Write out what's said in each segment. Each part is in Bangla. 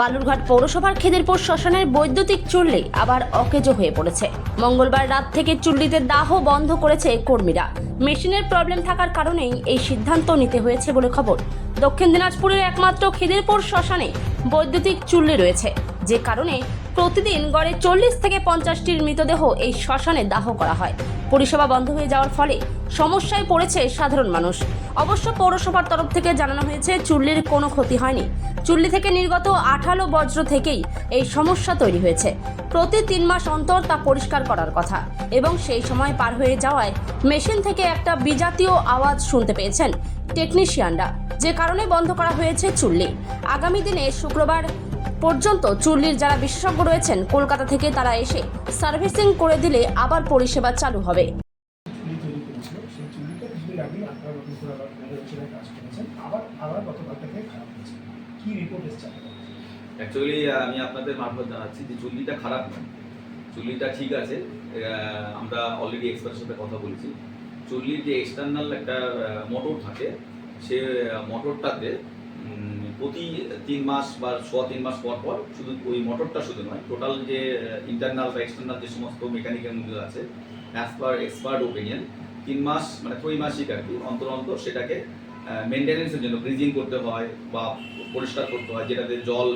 বালুরঘাট পৌরসভার খেদিরপুর শ্মশানের বৈদ্যুতিক চুল্লি আবার অকেজো হয়ে পড়েছে। মঙ্গলবার রাত থেকে চুল্লিতে দাহ বন্ধ করেছে কর্মীরা। মেশিনের প্রবলেম থাকার কারণেই এই সিদ্ধান্ত নিতে হয়েছে বলে খবর। দক্ষিণ দিনাজপুরের একমাত্র খিদিরপুর শ্মশানে বৈদ্যুতিক চুল্লি রয়েছে। যে কারণে প্রতিদিন গড়ে চল্লিশ থেকে পঞ্চাশটির মৃতদেহ এই শ্মশানে দাহ করা হয়। পরিষেবা বন্ধ হয়ে যাওয়ার ফলে সমস্যায় পড়েছে সাধারণ মানুষ। অবশ্য পৌরসভার তরফ থেকে জানানো হয়েছে, চুল্লির কোনো ক্ষতি হয়নি। চুল্লি থেকে নির্গত আঠালো বজ্র থেকেই এই সমস্যা তৈরি হয়েছে। প্রতি তিন মাস অন্তর তা পরিষ্কার করার কথা। এবং সেই সময় পার হয়ে যাওয়ায় মেশিন থেকে একটা বিজাতীয় আওয়াজ শুনতে পেয়েছেন টেকনিশিয়ানরা। যে কারণে বন্ধ করা হয়েছে চুল্লি। আগামী দিনে শুক্রবার পর্যন্ত চুল্লির যারা বিশেষজ্ঞ রয়েছেন, কলকাতা থেকে তারা এসে সার্ভিসিং করে দিলে আবার পরিষেবা চালু হবে? অ্যাকচুয়ালি আমি আপনাদের মারফত জানাচ্ছি যে চুল্লিটা খারাপ নয় চুল্লিটা ঠিক আছে আমরা অলরেডি এক্সপার্টের সাথে কথা বলেছি চুল্লির যে এক্সটার্নাল একটা মোটর থাকে, সে মোটরটাতে প্রতি তিন মাস বা সোয়া তিন মাস পর পর শুধু ওই মোটরটা শুধু নয় টোটাল যে ইন্টারনাল বা এক্সটার্নাল যে সমস্ত মেকানিক্যাল মধ্যে আছে অ্যাজ পার এক্সপার্ট ওপিনিয়ন তিন মাস মানে ত্রৈমাসিক আর কি, অন্তর অন্তর সেটাকে মেনটেনেন্সের জন্য ব্রিজিং করতে হয় বা পরিষ্কার করতে হয়, যেটাতে জল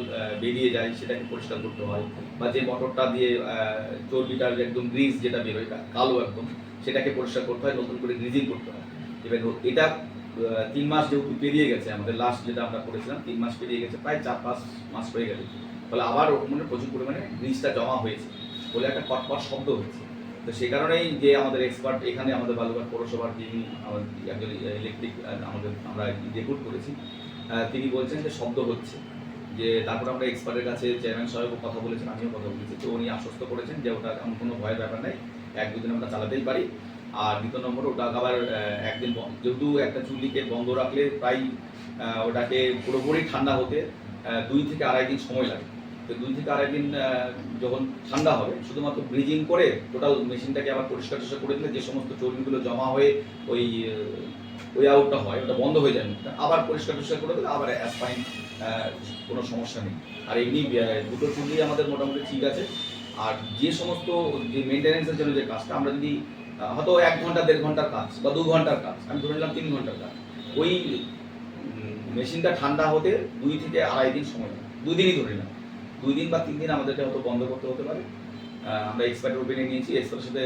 বেরিয়ে যায় সেটাকে পরিষ্কার করতে হয় বা যে মোটরটা দিয়ে চর্বিটার একদম গ্রিজ যেটা বেরোয় কালো একদম, সেটাকে পরিষ্কার করতে হয়, নতুন করে গ্রিজিং করতে হয়। এবার এটা তিন মাস যেহেতু পেরিয়ে গেছে, আমাদের লাস্ট যেটা আমরা করেছিলাম, তিন মাস পেরিয়ে গেছে, প্রায় চার পাঁচ মাস হয়ে গেছে। ফলে আবার ওখানে প্রচুর পরিমাণে গ্রিজটা জমা হয়েছে বলে একটা কটকট শব্দ হয়েছে তো সেই কারণেই যে আমাদের এক্সপার্ট এখানে আমাদের বালুঘাট পৌরসভার যিনি আমাদের একজন ইলেকট্রিক আমাদের আমরা রেকর্ড করেছি তিনি বলছেন যে শব্দ হচ্ছে। যে তারপর আমরা এক্সপার্টের কাছে চেয়ারম্যান সাহেবও কথা বলেছেন, আমিও কথা বলেছি। তো উনি আশ্বস্ত করেছেন যে ওটা এমন কোনো ভয়ের ব্যাপার নেই, এক দুদিন আমরা চালাতেই পারি। আর দ্বিতীয় নম্বর ওটা আবার একদিন যেহেতু একটা চুল্লিকে বন্ধ রাখলে প্রায় ওটাকে পুরোপুরি ঠান্ডা হতে দুই থেকে আড়াই দিন সময় লাগে। তো দুই থেকে আড়াই দিন যখন ঠান্ডা হবে, শুধুমাত্র ব্রিজিং করে টোটাল মেশিনটাকে আবার পরিষ্কার টরিষ্কার করে দিলে যে সমস্ত চর্বিগুলো জমা হয়ে ওই ওই আউটটা হয়, ওটা বন্ধ হয়ে যায় আবার পরিষ্কার টরিষ্কার করে দিলে আবার অ্যাসপাইন কোনো সমস্যা নেই। আর এমনি দুটো চুল্লি আমাদের মোটামুটি ঠিক আছে। আর যে সমস্ত যে মেনটেন্যান্সের জন্য যে কাজটা, আমরা যদি হয়তো এক ঘণ্টা, দেড় ঘণ্টার কাজ বা দু ঘণ্টার কাজ। আমি ধরে নিলাম তিন ঘণ্টার কাজ। ওই মেশিনটা ঠান্ডা হতে দুই থেকে আড়াই দিন সময় লাগে। দুই দিনই ধরে নিলাম। দুই দিন বা তিন দিন আমাদেরকে হয়তো বন্ধ করতে হতে পারে। আমরা এক্সপার্টের ওপিনিয়ন নিয়েছি এক্সপার্টের সাথে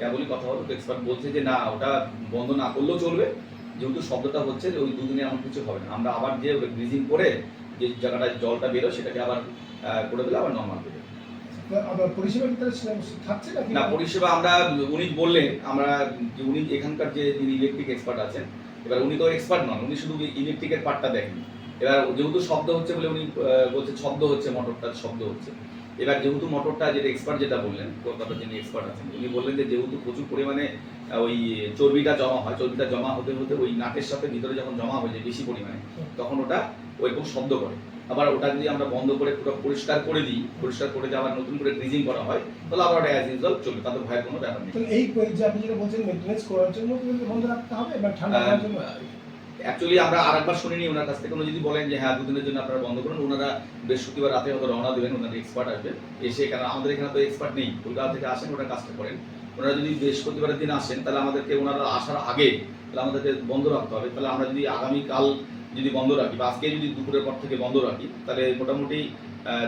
কেবলই কথা হলো এক্সপার্ট বলছে যে, না, ওটা বন্ধ না করলেও চলবে। যেহেতু শব্দটা হচ্ছে যে, ওই দুদিনে এমন কিছু হবে না। আমরা আবার যে ব্রিজিং করে, যে জায়গাটায় জলটা বেরো সেটাকে আবার করে দিলে আবার নর্মাল দেবে তো আবার পরিষেবা থাকছে নাকি? না, পরিষেবা আমরা, উনি বললেন, আমরা উনি এখানকার যে যিনি ইলেকট্রিক এক্সপার্ট আছেন, এবার উনি তো এক্সপার্ট নন, উনি শুধু ইলেকট্রিকের পার্টটা দেখেন। এবার যেহেতু শব্দ হচ্ছে বলে উনি বলছে শব্দ হচ্ছে মোটরটার শব্দ হচ্ছে। এবার যেহেতু মোটরটা যেটা এক্সপার্ট যেটা বললেন কলকাতার যিনি এক্সপার্ট আছেন উনি বললেন যে যেহেতু প্রচুর পরিমাণে ওই চর্বিটা জমা হয় চর্বিটা জমা হতে হতে ওই নাকের সাথে ভিতরে যখন জমা হয়ে যায় বেশি পরিমাণে তখন ওটা ওইরকম শব্দ করে। আবার ওটা যদি আমরা বন্ধ করে পুরো পরিষ্কার করে দিই পরিষ্কার করে আবার নতুন করে গ্রিজিং করা হয় তাহলে আবার ওটা অ্যাজ ইউজুয়াল চলবে তাতে ভয়ের কোনো ব্যাপার নেই। এই যে আপনি যেটা বলছেন মেনটেনেন্স করার জন্য বন্ধ রাখতে হবে বা ঠান্ডা জন্য? অ্যাকচুয়ালি আমরা আর আরেকবার শুনিনি ওনার কাছ থেকে। উনি যদি বলেন যে হ্যাঁ দুদিনের জন্য আপনারা বন্ধ করুন। ওনারা বৃহস্পতিবার রাতে হয়তো রওনা দেবেন ওনার এক্সপার্ট আসবে। এসে কারণ আমাদের এখানে তো এক্সপার্ট নেই। কলকাতা থেকে আসেন, ওনার কাজটা করেন। ওনারা যদি বৃহস্পতিবারের দিন আসেন, তাহলে আমাদেরকে ওনারা আসার আগে, তাহলে আমাদেরকে বন্ধ রাখতে হবে। তাহলে আমরা যদি আগামীকাল যদি বন্ধ রাখি, বা আজকে যদি দুপুরের পর থেকে বন্ধ রাখি, তাহলে মোটামুটি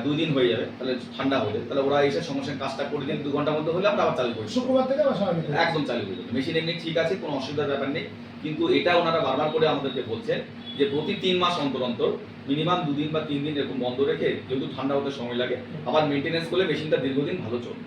দুই দিন হয়ে যাবে তাহলে ঠান্ডা হলে তাহলে ওরা এসে সঙ্গে কাজটা করে দিন দু ঘণ্টার মধ্যে হলে আমরা আবার চালু করি শুক্রবার থেকে আবার। একদম চালু হয়ে যাবে। মেশিন এমনি ঠিক আছে কোনো অসুবিধার ব্যাপার নেই। কিন্তু এটা ওনারা বারবার করে আমাদেরকে বলছেন যে প্রতি তিন মাস অন্তর অন্তর মিনিমাম দুদিন বা তিন দিন এরকম বন্ধ রেখে যেহেতু ঠান্ডা হতে সময় লাগে আবার মেনটেনেন্স করলে মেশিনটা দীর্ঘদিন ভালো চলবে।